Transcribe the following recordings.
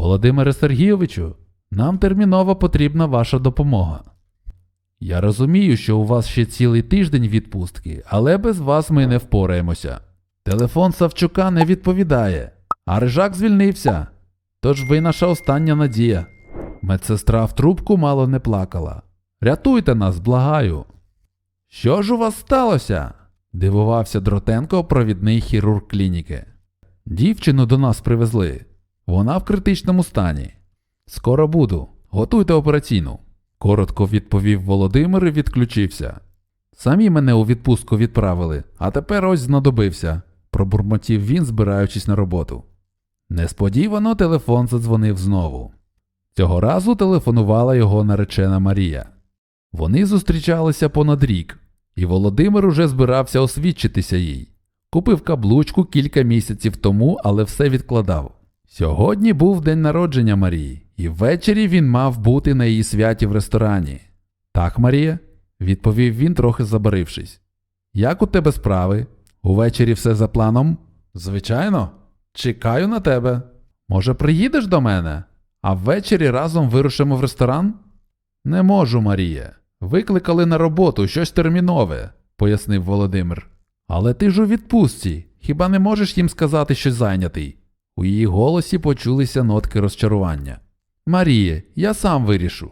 Володимире Сергійовичу, нам терміново потрібна ваша допомога. Я розумію, що у вас ще цілий тиждень відпустки, але без вас ми не впораємося. Телефон Савчука не відповідає, а Рижак звільнився. Тож ви наша остання надія. Медсестра в трубку мало не плакала. Рятуйте нас, благаю. Що ж у вас сталося? дивувався Дротенко, провідний хірург клініки. Дівчину до нас привезли. Вона в критичному стані. Скоро буду. Готуйте операційну. Коротко відповів Володимир і відключився. Самі мене у відпустку відправили, а тепер ось знадобився, пробурмотів він, збираючись на роботу. Несподівано телефон задзвонив знову. Цього разу телефонувала його наречена Марія. Вони зустрічалися понад рік, і Володимир уже збирався освідчитися їй. Купив каблучку кілька місяців тому, але все відкладав. Сьогодні був день народження Марії, і ввечері він мав бути на її святі в ресторані. Так, Марія, відповів він, трохи забарившись. Як у тебе справи? Увечері все за планом? Звичайно, чекаю на тебе. Може, приїдеш до мене, а ввечері разом вирушимо в ресторан? Не можу, Марія. Викликали на роботу щось термінове, пояснив Володимир. Але ти ж у відпустці, хіба не можеш їм сказати, що зайнятий? У її голосі почулися нотки розчарування. Маріє, я сам вирішу.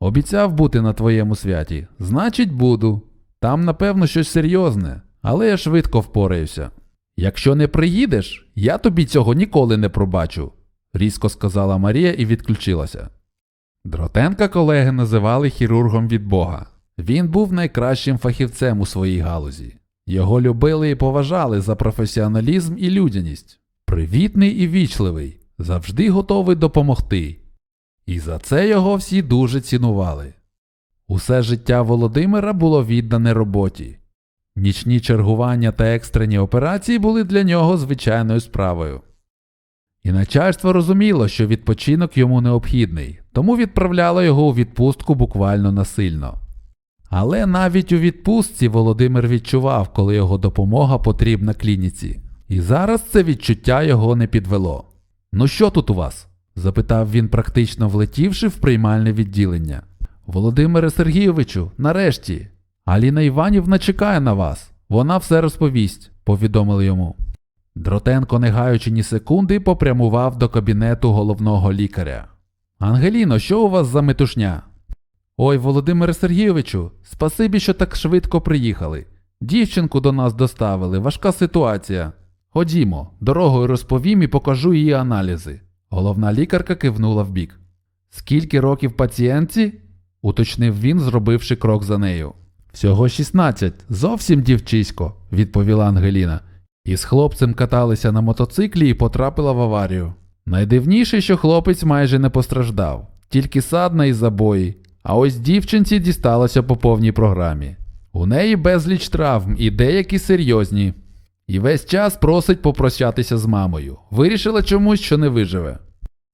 Обіцяв бути на твоєму святі, значить, буду. Там, напевно, щось серйозне, але я швидко впораюся. Якщо не приїдеш, я тобі цього ніколи не пробачу, різко сказала Марія і відключилася. Дротенка колеги називали хірургом від Бога. Він був найкращим фахівцем у своїй галузі. Його любили і поважали за професіоналізм і людяність. Привітний і вічливий, завжди готовий допомогти. І за це його всі дуже цінували. Усе життя Володимира було віддане роботі. Нічні чергування та екстрені операції були для нього звичайною справою. І начальство розуміло, що відпочинок йому необхідний, тому відправляло його у відпустку буквально насильно. Але навіть у відпустці Володимир відчував, коли його допомога потрібна клініці. І зараз це відчуття його не підвело. Ну що тут у вас? запитав він, практично влетівши в приймальне відділення. Володимире Сергійовичу, нарешті. Аліна Іванівна чекає на вас. Вона все розповість, повідомили йому. Дротенко, не гаючи ні секунди, попрямував до кабінету головного лікаря. Ангеліно, що у вас за метушня? Ой, Володимире Сергійовичу, спасибі, що так швидко приїхали. Дівчинку до нас доставили, важка ситуація. Ходімо, дорогою розповім і покажу її аналізи. Головна лікарка кивнула вбік. Скільки років пацієнтці? уточнив він, зробивши крок за нею. Всього 16, зовсім дівчисько, відповіла Ангеліна. Із хлопцем каталися на мотоциклі і потрапила в аварію. Найдивніше, що хлопець майже не постраждав, тільки садна і забої. А ось дівчинці дісталося по повній програмі. У неї безліч травм і деякі серйозні. І весь час просить попрощатися з мамою. Вирішила чомусь, що не виживе.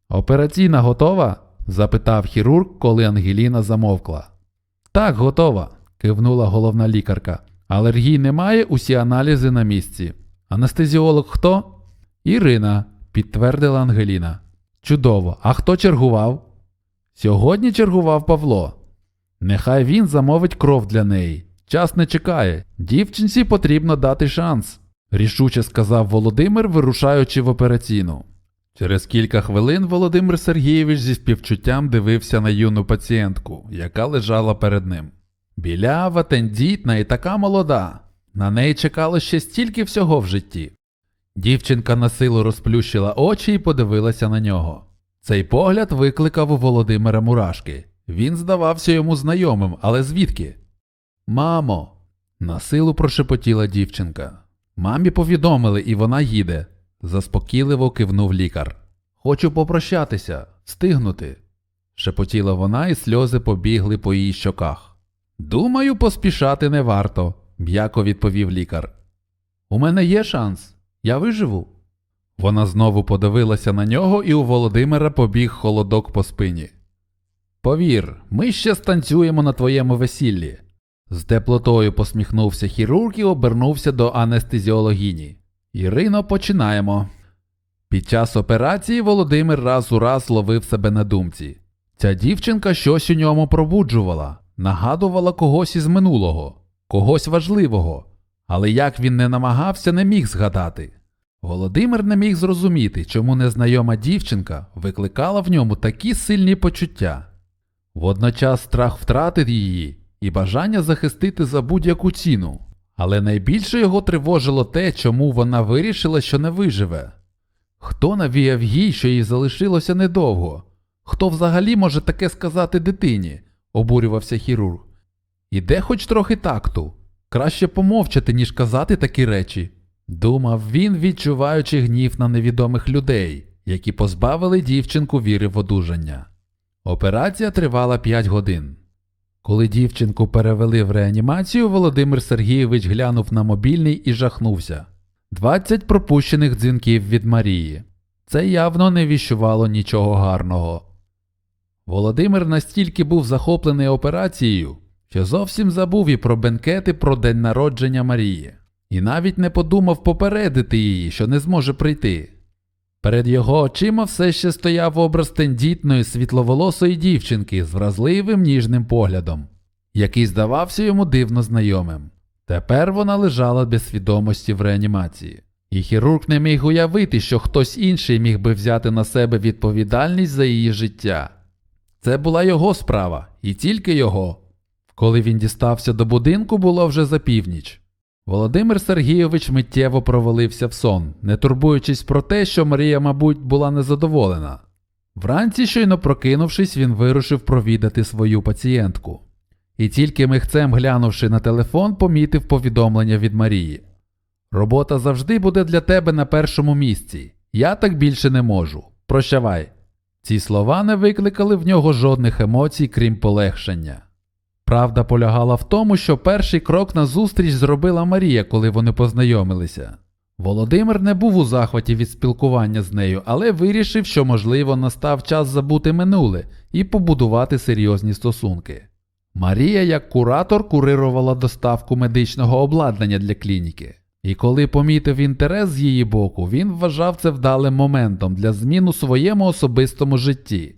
Операційна готова? запитав хірург, коли Ангеліна замовкла. Так, готова, кивнула головна лікарка. Алергій немає, усі аналізи на місці. Анестезіолог хто? Ірина, підтвердила Ангеліна. Чудово. А хто чергував? Сьогодні чергував Павло. Нехай він замовить кров для неї. Час не чекає. Дівчинці потрібно дати шанс, рішуче сказав Володимир, вирушаючи в операційну. Через кілька хвилин Володимир Сергійович зі співчуттям дивився на юну пацієнтку, яка лежала перед ним. Білява, тендітна і така молода. На неї чекало ще стільки всього в житті. Дівчинка на силу розплющила очі і подивилася на нього. Цей погляд викликав у Володимира мурашки. Він здавався йому знайомим, але звідки? Мамо, на силу прошепотіла дівчинка. Мамі повідомили, і вона їде, заспокійливо кивнув лікар. Хочу попрощатися, стигнути. шепотіла вона, і сльози побігли по її щоках. Думаю, поспішати не варто, м'яко відповів лікар. У мене є шанс, я виживу. Вона знову подивилася на нього, і у Володимира побіг холодок по спині. Повір, ми ще станцюємо на твоєму весіллі. З теплотою посміхнувся хірург і обернувся до анестезіологіні. Ірино, починаємо. Під час операції Володимир раз у раз ловив себе на думці. Ця дівчинка щось у ньому пробуджувала, нагадувала когось із минулого, когось важливого, але як він не намагався, не міг згадати. Володимир не міг зрозуміти, чому незнайома дівчинка викликала в ньому такі сильні почуття. Водночас страх втратити її і бажання захистити за будь-яку ціну. Але найбільше його тривожило те, чому вона вирішила, що не виживе. Хто навіяв їй, що їй залишилося недовго? Хто взагалі може таке сказати дитині? обурювався хірург. Іде хоч трохи такту. Краще помовчати, ніж казати такі речі. Думав він, відчуваючи гнів на невідомих людей, які позбавили дівчинку віри в одужання. Операція тривала 5 годин. Коли дівчинку перевели в реанімацію, Володимир Сергійович глянув на мобільний і жахнувся. 20 пропущених дзвінків від Марії. Це явно не віщувало нічого гарного. Володимир настільки був захоплений операцією, що зовсім забув і про бенкети про день народження Марії, і навіть не подумав попередити її, що не зможе прийти. Перед його очима все ще стояв образ тендітної світловолосої дівчинки з вразливим ніжним поглядом, який здавався йому дивно знайомим. Тепер вона лежала без свідомості в реанімації, і хірург не міг уявити, що хтось інший міг би взяти на себе відповідальність за її життя. Це була його справа, і тільки його. Коли він дістався до будинку, було вже за північ. Володимир Сергійович миттєво провалився в сон, не турбуючись про те, що Марія, мабуть, була незадоволена. Вранці, щойно прокинувшись, він вирушив провідати свою пацієнтку. І тільки михцем глянувши на телефон, помітив повідомлення від Марії. Робота завжди буде для тебе на першому місці. Я так більше не можу. Прощавай. Ці слова не викликали в нього жодних емоцій, крім полегшення. Правда полягала в тому, що перший крок на зустріч зробила Марія, коли вони познайомилися. Володимир не був у захваті від спілкування з нею, але вирішив, що, можливо, настав час забути минуле і побудувати серйозні стосунки. Марія, як куратор, курирувала доставку медичного обладнання для клініки. І коли помітив інтерес з її боку, він вважав це вдалим моментом для змін у своєму особистому житті.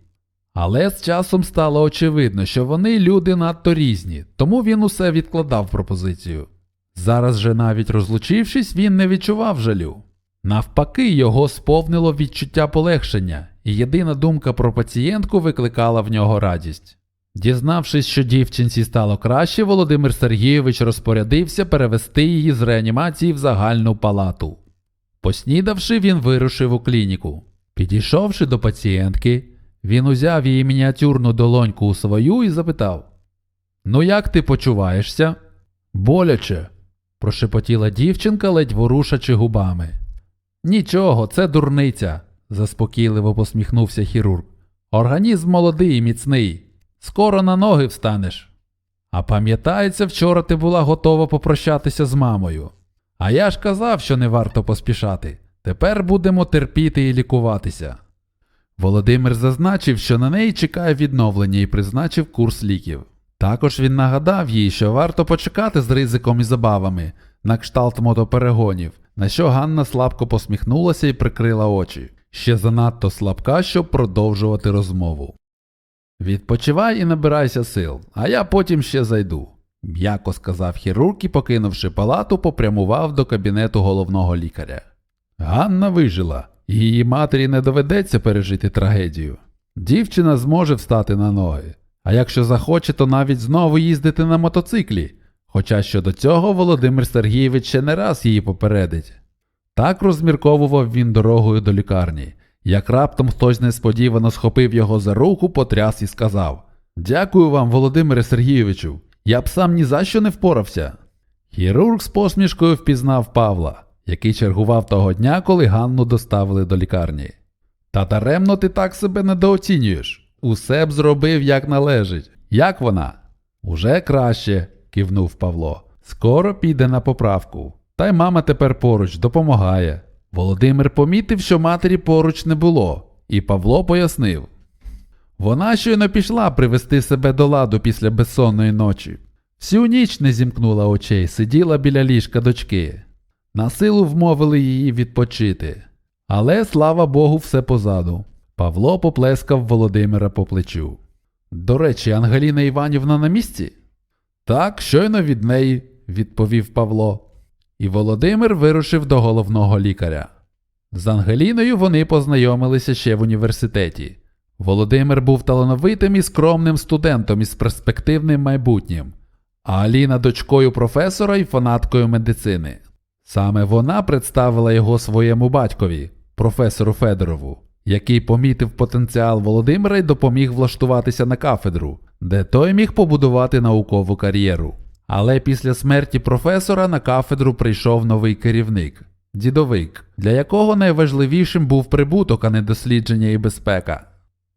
Але з часом стало очевидно, що вони люди надто різні, тому він усе відкладав пропозицію. Зараз же, навіть розлучившись, він не відчував жалю. Навпаки, його сповнило відчуття полегшення, і єдина думка про пацієнтку викликала в нього радість. Дізнавшись, що дівчинці стало краще, Володимир Сергійович розпорядився перевести її з реанімації в загальну палату. Поснідавши, він вирушив у клініку. Підійшовши до пацієнтки, він узяв її мініатюрну долоньку у свою і запитав: Ну, як ти почуваєшся? Боляче, прошепотіла дівчинка, ледь ворушачи губами. Нічого, це дурниця, заспокійливо посміхнувся хірург. Організм молодий і міцний. Скоро на ноги встанеш. А пам'ятається, вчора ти була готова попрощатися з мамою. А я ж казав, що не варто поспішати. Тепер будемо терпіти і лікуватися. Володимир зазначив, що на неї чекає відновлення і призначив курс ліків. Також він нагадав їй, що варто почекати з ризиком і забавами на кшталт мотоперегонів, на що Ганна слабко посміхнулася і прикрила очі, ще занадто слабка, щоб продовжувати розмову. Відпочивай і набирайся сил, а я потім ще зайду, м'яко сказав хірург і, покинувши палату, попрямував до кабінету головного лікаря. Ганна вижила, її матері не доведеться пережити трагедію. Дівчина зможе встати на ноги, а якщо захоче, то навіть знову їздити на мотоциклі. Хоча щодо цього Володимир Сергійович ще не раз її попередить. Так розмірковував він дорогою до лікарні, як раптом хтось несподівано схопив його за руку, потряс і сказав Дякую вам, Володимире Сергійовичу, я б сам ні за що не впорався. Хірург з посмішкою впізнав Павла, який чергував того дня, коли Ганну доставили до лікарні. Та даремно ти так себе недооцінюєш. Усе б зробив як належить. Як вона? Уже краще, кивнув Павло. Скоро піде на поправку. Та й мама тепер поруч допомагає. Володимир помітив, що матері поруч не було, і Павло пояснив. Вона щойно пішла привести себе до ладу після безсонної ночі. Всю ніч не зімкнула очей, сиділа біля ліжка дочки. На силу вмовили її відпочити. Але слава Богу, все позаду. Павло поплескав Володимира по плечу. До речі, Ангеліна Іванівна на місці? Так, щойно від неї, відповів Павло. І Володимир вирушив до головного лікаря. З Ангеліною вони познайомилися ще в університеті. Володимир був талановитим і скромним студентом із перспективним майбутнім, а Аліна дочкою професора і фанаткою медицини. Саме вона представила його своєму батькові, професору Федорову, який помітив потенціал Володимира і допоміг влаштуватися на кафедру, де той міг побудувати наукову кар'єру. Але після смерті професора на кафедру прийшов новий керівник дідовик, для якого найважливішим був прибуток, а не дослідження і безпека.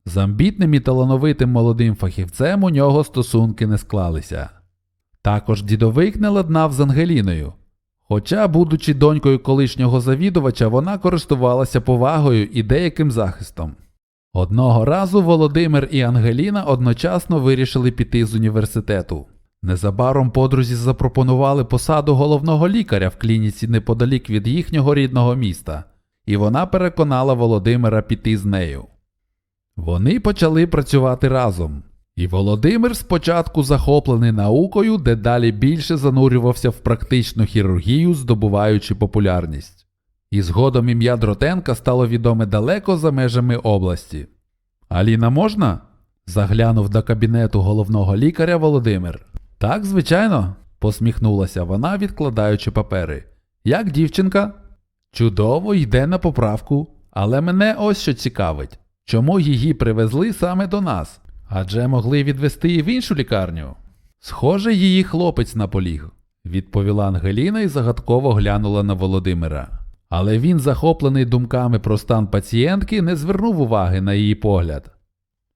З амбітним і талановитим молодим фахівцем у нього стосунки не склалися. Також дідовик не ладнав з Ангеліною. Хоча, будучи донькою колишнього завідувача, вона користувалася повагою і деяким захистом. Одного разу Володимир і Ангеліна одночасно вирішили піти з університету. Незабаром подрузі запропонували посаду головного лікаря в клініці неподалік від їхнього рідного міста, і вона переконала Володимира піти з нею. Вони почали працювати разом, і Володимир спочатку захоплений наукою, дедалі більше занурювався в практичну хірургію, здобуваючи популярність. І згодом ім'я Дротенка стало відоме далеко за межами області. Аліна можна? заглянув до кабінету головного лікаря Володимир. Так, звичайно, посміхнулася вона, відкладаючи папери. Як дівчинка? Чудово йде на поправку, але мене ось що цікавить. Чому її привезли саме до нас? Адже могли відвести і в іншу лікарню. Схоже, її хлопець наполіг, відповіла Ангеліна і загадково глянула на Володимира. Але він, захоплений думками про стан пацієнтки, не звернув уваги на її погляд.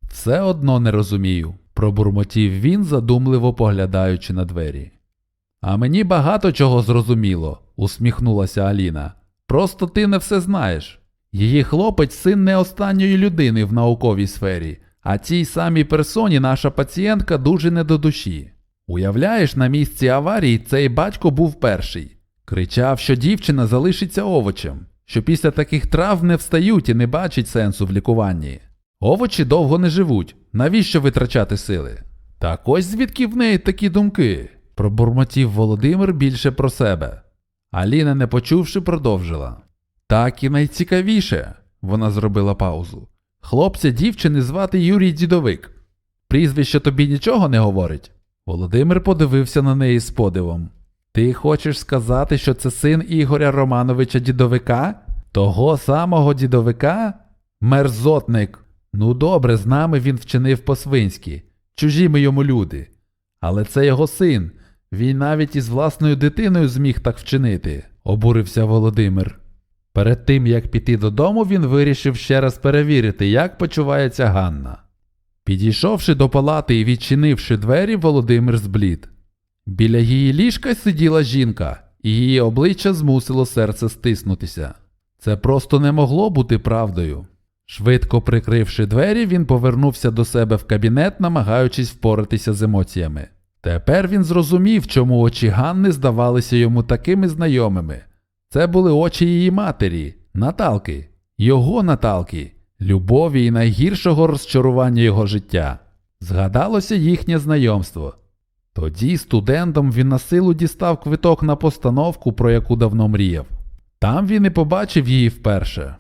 Все одно не розумію, пробурмотів він, задумливо поглядаючи на двері. А мені багато чого зрозуміло, усміхнулася Аліна. Просто ти не все знаєш. Її хлопець син не останньої людини в науковій сфері, а цій самій персоні наша пацієнтка дуже не до душі. Уявляєш, на місці аварії цей батько був перший. Кричав, що дівчина залишиться овочем, що після таких трав не встають і не бачать сенсу в лікуванні. Овочі довго не живуть. Навіщо витрачати сили? Так ось звідки в неї такі думки, пробурмотів Володимир більше про себе. Аліна, не почувши, продовжила. Так і найцікавіше, вона зробила паузу. Хлопця дівчини звати Юрій Дідовик. Прізвище тобі нічого не говорить? Володимир подивився на неї з подивом. Ти хочеш сказати, що це син Ігоря Романовича Дідовика? Того самого дідовика? Мерзотник. Ну добре, з нами він вчинив по-свинськи. Чужі ми йому люди. Але це його син. Він навіть із власною дитиною зміг так вчинити, обурився Володимир. Перед тим як піти додому, він вирішив ще раз перевірити, як почувається Ганна. Підійшовши до палати і відчинивши двері, Володимир зблід. Біля її ліжка сиділа жінка, і її обличчя змусило серце стиснутися. Це просто не могло бути правдою. Швидко прикривши двері, він повернувся до себе в кабінет, намагаючись впоратися з емоціями. Тепер він зрозумів, чому очі Ганни здавалися йому такими знайомими. Це були очі її матері, Наталки, його Наталки, любові і найгіршого розчарування його життя. Згадалося їхнє знайомство. Тоді студентом він на силу дістав квиток на постановку, про яку давно мріяв. Там він і побачив її вперше.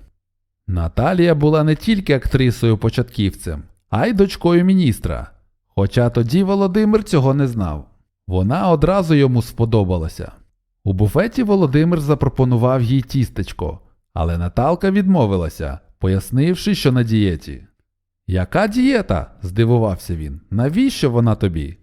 Наталія була не тільки актрисою початківцем, а й дочкою міністра. Хоча тоді Володимир цього не знав. Вона одразу йому сподобалася. У буфеті Володимир запропонував їй тістечко, але Наталка відмовилася, пояснивши, що на дієті. Яка дієта? здивувався він. Навіщо вона тобі?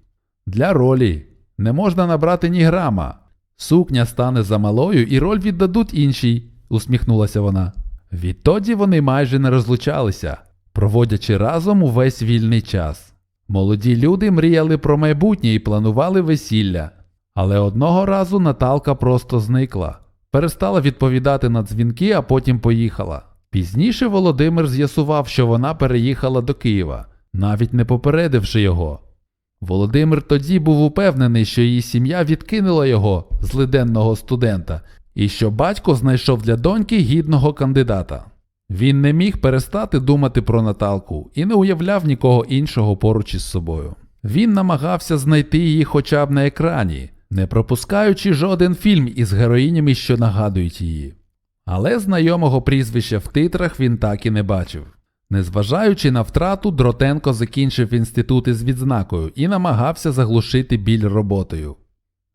Для ролі. Не можна набрати ні грама. Сукня стане замалою і роль віддадуть іншій, усміхнулася вона. Відтоді вони майже не розлучалися, проводячи разом увесь вільний час. Молоді люди мріяли про майбутнє і планували весілля. Але одного разу Наталка просто зникла, перестала відповідати на дзвінки, а потім поїхала. Пізніше Володимир з'ясував, що вона переїхала до Києва, навіть не попередивши його. Володимир тоді був упевнений, що її сім'я відкинула його, злиденного студента, і що батько знайшов для доньки гідного кандидата. Він не міг перестати думати про Наталку і не уявляв нікого іншого поруч із собою. Він намагався знайти її хоча б на екрані, не пропускаючи жоден фільм із героїнями, що нагадують її. Але знайомого прізвища в титрах він так і не бачив. Незважаючи на втрату, Дротенко закінчив інститут із відзнакою і намагався заглушити біль роботою.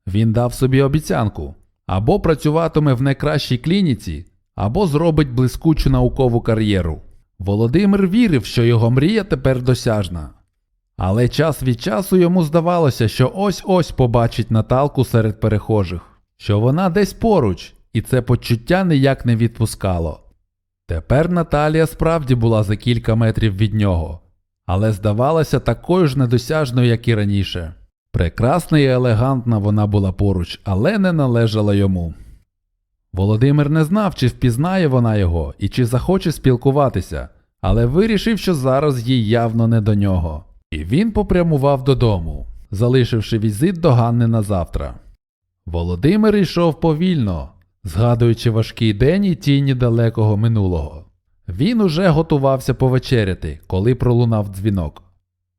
Він дав собі обіцянку або працюватиме в найкращій клініці, або зробить блискучу наукову кар'єру. Володимир вірив, що його мрія тепер досяжна. Але час від часу йому здавалося, що ось-ось побачить Наталку серед перехожих, що вона десь поруч, і це почуття ніяк не відпускало. Тепер Наталія справді була за кілька метрів від нього, але здавалася такою ж недосяжною, як і раніше. Прекрасна і елегантна вона була поруч, але не належала йому. Володимир не знав, чи впізнає вона його і чи захоче спілкуватися, але вирішив, що зараз їй явно не до нього. І він попрямував додому, залишивши візит до Ганни на завтра. Володимир йшов повільно, згадуючи важкий день і тіні далекого минулого. Він уже готувався повечеряти, коли пролунав дзвінок.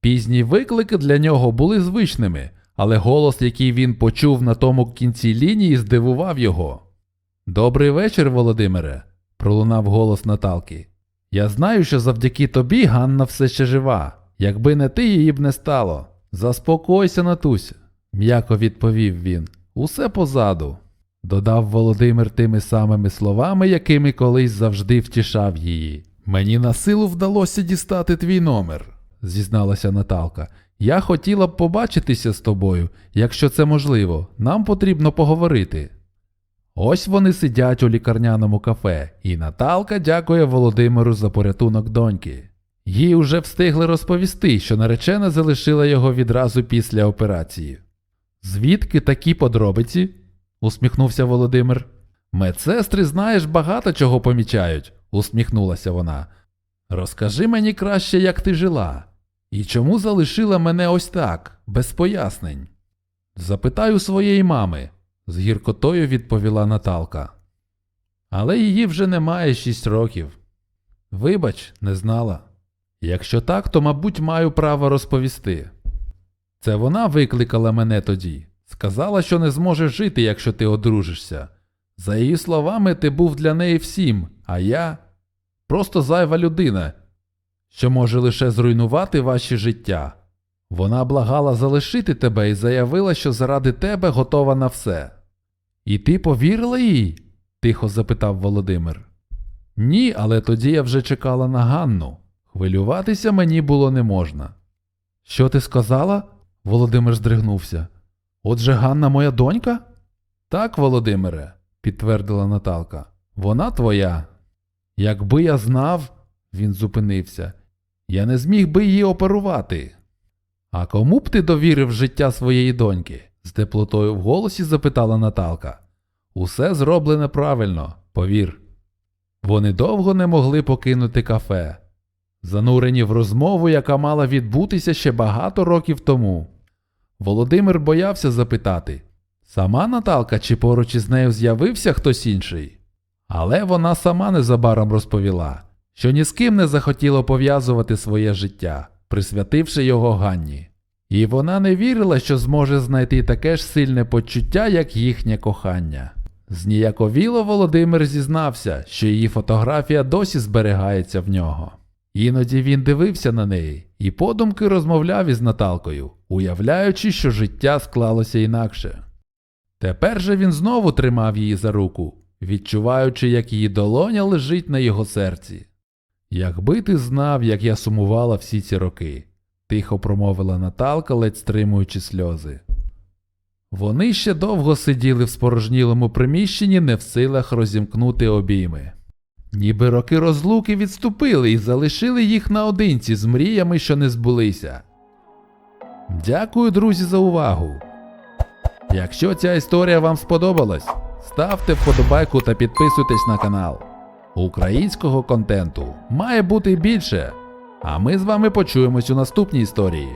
Пізні виклики для нього були звичними, але голос, який він почув на тому кінці лінії, здивував його. Добрий вечір, Володимире, пролунав голос Наталки. Я знаю, що завдяки тобі Ганна все ще жива. Якби не ти, її б не стало. Заспокойся, Натуся, м'яко відповів він. Усе позаду. Додав Володимир тими самими словами, якими колись завжди втішав її. Мені на силу вдалося дістати твій номер, зізналася Наталка. Я хотіла б побачитися з тобою, якщо це можливо. Нам потрібно поговорити. Ось вони сидять у лікарняному кафе, і Наталка дякує Володимиру за порятунок доньки. Їй уже встигли розповісти, що наречена залишила його відразу після операції. Звідки такі подробиці? усміхнувся Володимир. Медсестри, знаєш, багато чого помічають, усміхнулася вона. Розкажи мені краще, як ти жила, і чому залишила мене ось так, без пояснень. Запитаю своєї мами, з гіркотою відповіла Наталка. Але її вже немає шість років. Вибач, не знала. Якщо так, то, мабуть, маю право розповісти. Це вона викликала мене тоді, сказала, що не зможеш жити, якщо ти одружишся. За її словами, ти був для неї всім, а я просто зайва людина, що може лише зруйнувати ваші життя. Вона благала залишити тебе і заявила, що заради тебе готова на все. І ти повірила їй? тихо запитав Володимир. Ні, але тоді я вже чекала на Ганну. Хвилюватися мені було не можна. Що ти сказала? Володимир здригнувся. Отже, Ганна моя донька? Так, Володимире, підтвердила Наталка. Вона твоя. Якби я знав, він зупинився, я не зміг би її оперувати. А кому б ти довірив життя своєї доньки? з теплотою в голосі запитала Наталка. Усе зроблене правильно, повір. Вони довго не могли покинути кафе, занурені в розмову, яка мала відбутися ще багато років тому. Володимир боявся запитати сама Наталка чи поруч із нею з'явився хтось інший? Але вона сама незабаром розповіла, що ні з ким не захотіла пов'язувати своє життя, присвятивши його Ганні. І вона не вірила, що зможе знайти таке ж сильне почуття, як їхнє кохання. Зніяковіло Володимир зізнався, що її фотографія досі зберігається в нього. Іноді він дивився на неї і подумки розмовляв із Наталкою, уявляючи, що життя склалося інакше. Тепер же він знову тримав її за руку, відчуваючи, як її долоня лежить на його серці. Якби ти знав, як я сумувала всі ці роки, тихо промовила Наталка, ледь стримуючи сльози. Вони ще довго сиділи в спорожнілому приміщенні, не в силах розімкнути обійми. Ніби роки розлуки відступили і залишили їх наодинці з мріями, що не збулися. Дякую, друзі, за увагу. Якщо ця історія вам сподобалась, ставте вподобайку та підписуйтесь на канал. Українського контенту має бути більше. А ми з вами почуємось у наступній історії.